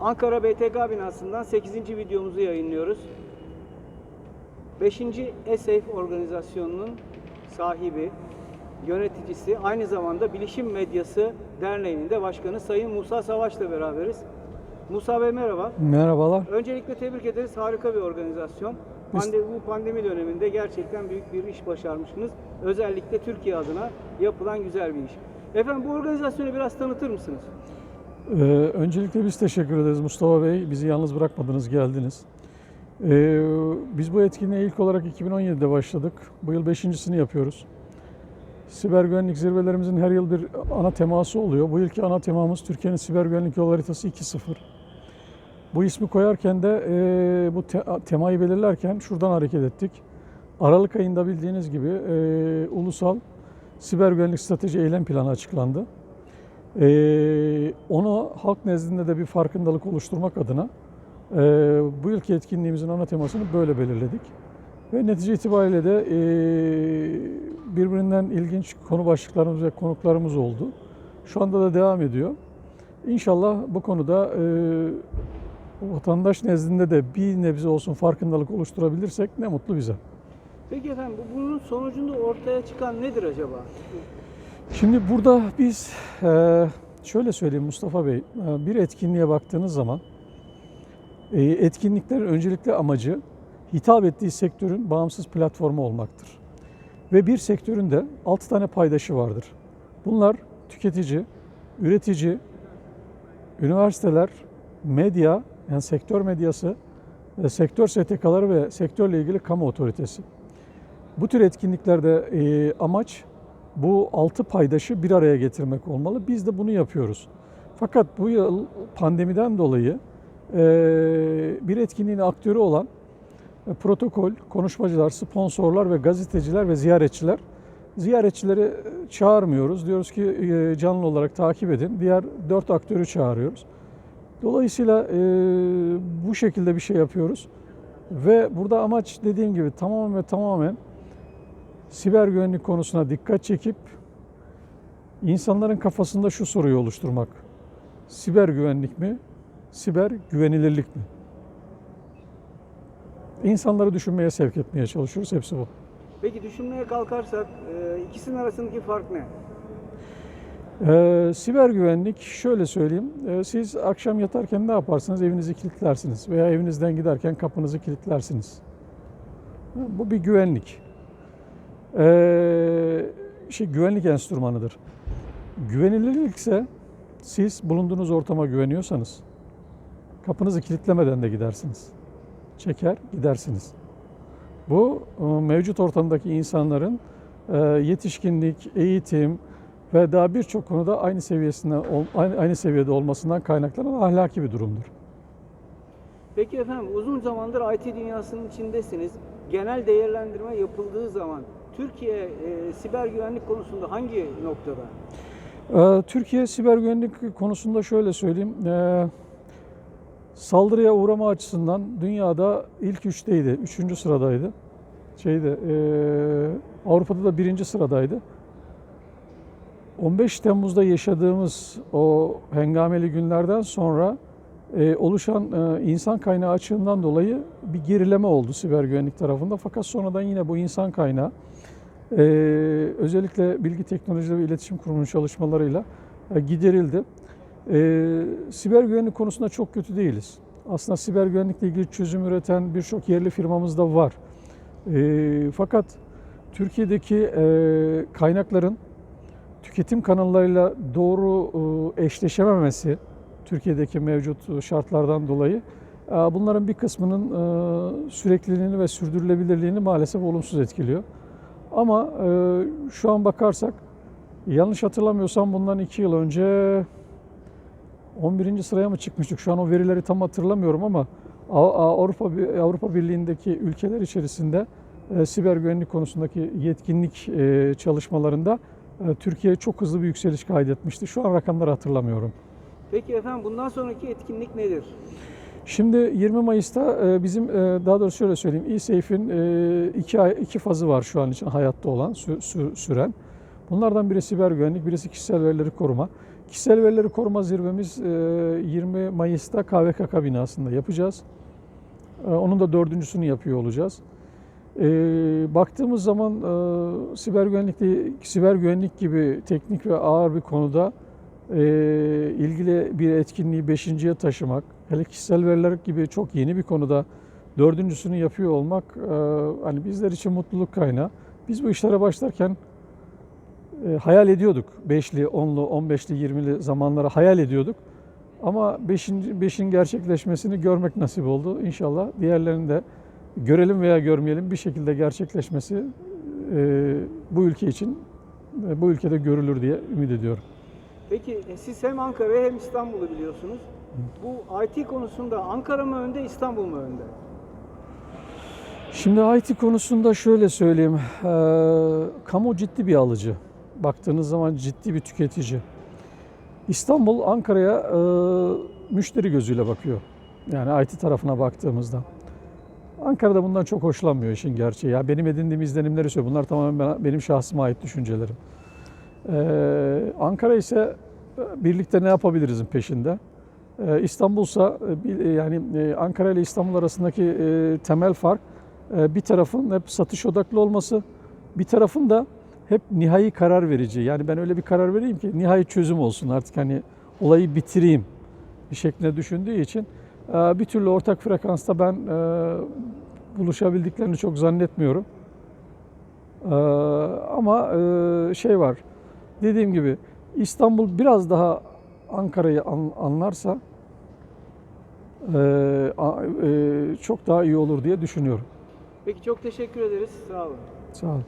Ankara BTK binasından 8. videomuzu yayınlıyoruz. 5. ESAFE organizasyonunun sahibi, yöneticisi, aynı zamanda Bilişim Medyası Derneği'nin de başkanı Sayın Musa Savaş'la beraberiz. Musa Bey merhaba. Merhabalar. Öncelikle tebrik ederiz. Harika bir organizasyon. Pandemi, bu pandemi döneminde gerçekten büyük bir iş başarmışsınız. Özellikle Türkiye adına yapılan güzel bir iş. Efendim bu organizasyonu biraz tanıtır mısınız? Ee, öncelikle biz teşekkür ederiz Mustafa Bey. Bizi yalnız bırakmadınız, geldiniz. Ee, biz bu etkinliğe ilk olarak 2017'de başladık. Bu yıl beşincisini yapıyoruz. Siber güvenlik zirvelerimizin her yıl bir ana teması oluyor. Bu yılki ana temamız Türkiye'nin siber güvenlik yol haritası 2.0. Bu ismi koyarken de e, bu te- temayı belirlerken şuradan hareket ettik. Aralık ayında bildiğiniz gibi e, ulusal siber güvenlik strateji eylem planı açıklandı. Ee, onu halk nezdinde de bir farkındalık oluşturmak adına e, bu yılki etkinliğimizin ana temasını böyle belirledik. Ve netice itibariyle de e, birbirinden ilginç konu başlıklarımız ve konuklarımız oldu. Şu anda da devam ediyor. İnşallah bu konuda e, vatandaş nezdinde de bir nebze olsun farkındalık oluşturabilirsek ne mutlu bize. Peki efendim bu- bunun sonucunda ortaya çıkan nedir acaba? Şimdi burada biz e, şöyle söyleyeyim Mustafa Bey, e, bir etkinliğe baktığınız zaman e, etkinliklerin öncelikli amacı hitap ettiği sektörün bağımsız platformu olmaktır. Ve bir sektörün de 6 tane paydaşı vardır. Bunlar tüketici, üretici, üniversiteler, medya, yani sektör medyası, sektör STK'ları ve sektörle ilgili kamu otoritesi. Bu tür etkinliklerde amaç bu altı paydaşı bir araya getirmek olmalı. Biz de bunu yapıyoruz. Fakat bu yıl pandemiden dolayı bir etkinliğin aktörü olan e, protokol, konuşmacılar, sponsorlar ve gazeteciler ve ziyaretçiler. Ziyaretçileri e, çağırmıyoruz. Diyoruz ki e, canlı olarak takip edin. Diğer dört aktörü çağırıyoruz. Dolayısıyla bu şekilde bir şey yapıyoruz. Ve burada amaç dediğim gibi tamamen ve tamamen siber güvenlik konusuna dikkat çekip insanların kafasında şu soruyu oluşturmak. Siber güvenlik mi? Siber güvenilirlik mi? İnsanları düşünmeye sevk etmeye çalışıyoruz. Hepsi bu. Peki düşünmeye kalkarsak e, ikisinin arasındaki fark ne? Ee, siber güvenlik şöyle söyleyeyim. Ee, siz akşam yatarken ne yaparsınız? Evinizi kilitlersiniz veya evinizden giderken kapınızı kilitlersiniz. Bu bir güvenlik. Ee, şey güvenlik enstrümanıdır. Güvenilirlik ise siz bulunduğunuz ortama güveniyorsanız kapınızı kilitlemeden de gidersiniz. Çeker gidersiniz. Bu e, mevcut ortamdaki insanların e, yetişkinlik, eğitim ve daha birçok konuda aynı seviyesinde aynı seviyede olmasından kaynaklanan ahlaki bir durumdur. Peki efendim uzun zamandır IT dünyasının içindesiniz. Genel değerlendirme yapıldığı zaman Türkiye e, siber güvenlik konusunda hangi noktada? Ee, Türkiye siber güvenlik konusunda şöyle söyleyeyim. Ee, saldırıya uğrama açısından dünyada ilk üçteydi, üçüncü sıradaydı. Şeyde, ee, Avrupa'da da birinci sıradaydı. 15 Temmuz'da yaşadığımız o hengameli günlerden sonra e, oluşan e, insan kaynağı açığından dolayı bir gerileme oldu siber güvenlik tarafında. Fakat sonradan yine bu insan kaynağı e, özellikle Bilgi Teknolojileri ve İletişim Kurumu'nun çalışmalarıyla e, giderildi. E, siber güvenlik konusunda çok kötü değiliz. Aslında siber güvenlikle ilgili çözüm üreten birçok yerli firmamız da var. E, fakat Türkiye'deki e, kaynakların tüketim kanallarıyla doğru e, eşleşememesi Türkiye'deki mevcut şartlardan dolayı e, bunların bir kısmının e, sürekliliğini ve sürdürülebilirliğini maalesef olumsuz etkiliyor. Ama e, şu an bakarsak yanlış hatırlamıyorsam bundan iki yıl önce 11. sıraya mı çıkmıştık? Şu an o verileri tam hatırlamıyorum ama Avrupa Avrupa Birliği'ndeki ülkeler içerisinde e, siber güvenlik konusundaki yetkinlik e, çalışmalarında e, Türkiye çok hızlı bir yükseliş kaydetmişti. Şu an rakamları hatırlamıyorum. Peki efendim bundan sonraki etkinlik nedir? Şimdi 20 Mayıs'ta e, bizim e, daha doğrusu şöyle söyleyeyim eSafe'in e, iki, iki fazı var şu an için hayatta olan sü- sü- süren. Bunlardan biri siber güvenlik, birisi kişisel verileri koruma. Kişisel verileri koruma zirvemiz e, 20 Mayıs'ta KVKK binasında yapacağız. Onun da dördüncüsünü yapıyor olacağız. Baktığımız zaman siber güvenlikte siber güvenlik gibi teknik ve ağır bir konuda ilgili bir etkinliği beşinciye taşımak, hele kişisel veriler gibi çok yeni bir konuda dördüncüsünü yapıyor olmak e, hani bizler için mutluluk kaynağı. Biz bu işlere başlarken e, hayal ediyorduk. 5'li, 10'lu, 15'li, 20'li zamanlara hayal ediyorduk. Ama 5'in beşin gerçekleşmesini görmek nasip oldu. İnşallah diğerlerini de görelim veya görmeyelim bir şekilde gerçekleşmesi e, bu ülke için bu ülkede görülür diye ümit ediyorum. Peki e, siz hem Ankara'yı hem İstanbul'u biliyorsunuz. Bu IT konusunda Ankara mı önde, İstanbul mu önde? Şimdi IT konusunda şöyle söyleyeyim. Eee, kamu ciddi bir alıcı. Baktığınız zaman ciddi bir tüketici. İstanbul Ankara'ya eee, müşteri gözüyle bakıyor. Yani IT tarafına baktığımızda. Ankara'da bundan çok hoşlanmıyor işin gerçeği. Ya benim edindiğim izlenimleri söylüyorum. Bunlar tamamen benim şahsıma ait düşüncelerim. Eee, Ankara ise e, birlikte ne yapabilirizin peşinde. Eee, İstanbul'sa e, bil- yani e, Ankara ile İstanbul arasındaki e, temel fark e, bir tarafın hep satış odaklı olması, bir tarafın da hep nihai karar verici. Yani ben öyle bir karar vereyim ki nihai çözüm olsun artık hani olayı bitireyim şeklinde düşündüğü için e, bir türlü ortak frekansta ben e, buluşabildiklerini çok zannetmiyorum. E, Ama e, şey var, dediğim gibi İstanbul biraz daha Ankara'yı an- anlarsa çok daha iyi olur diye düşünüyorum. Peki çok teşekkür ederiz. Sağ olun. Sağ olun.